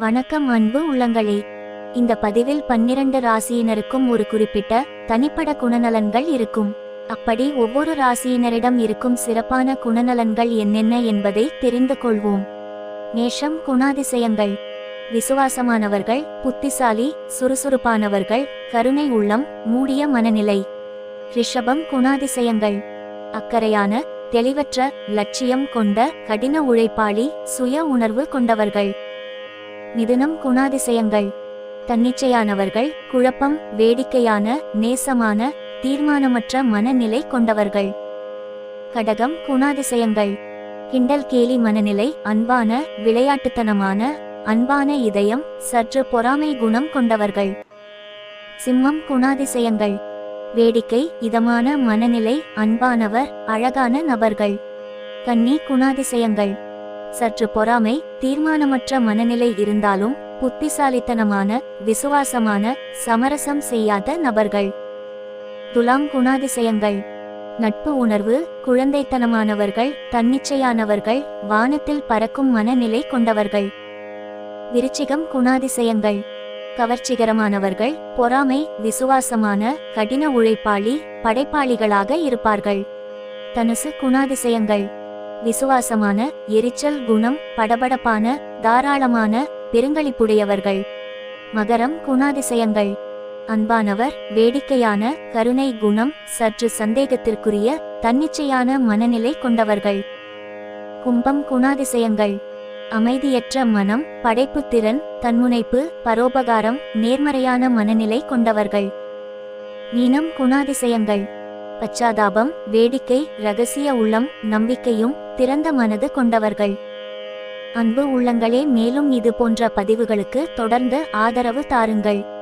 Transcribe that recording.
வணக்கம் அன்பு உள்ளங்களே. இந்த பதிவில் பன்னிரண்டு ராசியினருக்கும் ஒரு குறிப்பிட்ட தனிப்பட குணநலன்கள் இருக்கும். அப்படி ஒவ்வொரு ராசியினரிடம் இருக்கும் சிறப்பான குணநலன்கள் என்னென்ன என்பதை தெரிந்து கொள்வோம். நேஷம் குணாதிசயங்கள். விசுவாசமானவர்கள் புத்திசாலி சுறுசுறுப்பானவர்கள் கருணை உள்ளம் மூடிய மனநிலை. ரிஷபம் குணாதிசயங்கள். அக்கறையான தெளிவற்ற லட்சியம் கொண்ட கடின உழைப்பாளி சுய உணர்வு கொண்டவர்கள். மிதுனம் குணாதிசயங்கள். தன்னிச்சையானவர்கள் குழப்பம் வேடிக்கையான நேசமான தீர்மானமற்ற மனநிலை கொண்டவர்கள். கடகம் குணாதிசயங்கள். கிண்டல் கேலி மனநிலை அன்பான விளையாட்டுத்தனமான அன்பான இதயம் சற்று பொறாமை குணம் கொண்டவர்கள். சிம்மம் குணாதிசயங்கள். வேடிக்கை இதமான மனநிலை அன்பானவர் அழகான நபர்கள். கன்னி குணாதிசயங்கள். சற்று பொறாமை தீர்மானமற்ற மனநிலை இருந்தாலும் புத்திசாலித்தனமான விசுவாசமான சமரசம் செய்யாத நபர்கள். துலாம் குணாதிசயங்கள். நட்பு உணர்வு குழந்தைத்தனமானவர்கள் தன்னிச்சையானவர்கள் வானத்தில் பறக்கும் மனநிலை கொண்டவர்கள். விருச்சிகம் குணாதிசயங்கள். கவர்ச்சிகரமானவர்கள் பொறாமை விசுவாசமான கடின உழைப்பாளி படைப்பாளிகளாக இருப்பார்கள். தனுசு குணாதிசயங்கள். விசுவாசமான எரிச்சல் குணம் படபடப்பான தாராளமான பெருங்களிப்புடையவர்கள் மகரம் குணாதிசயங்கள். அன்பானவர் வேடிக்கையான கருணை குணம் சற்று சந்தேகத்திற்குரிய தன்னிச்சையான மனநிலை கொண்டவர்கள். கும்பம் குணாதிசயங்கள். அமைதியற்ற மனம் படைப்புத்திறன் தன்முனைப்பு பரோபகாரம் நேர்மறையான மனநிலை கொண்டவர்கள். மீனம் குணாதிசயங்கள். பச்சாதாபம் வேடிக்கை ரகசிய உள்ளம் நம்பிக்கையும் திறந்த மனது கொண்டவர்கள். அன்பு உள்ளங்களே மேலும் இது போன்ற பதிவுகளுக்கு தொடர்ந்து ஆதரவு தாருங்கள்.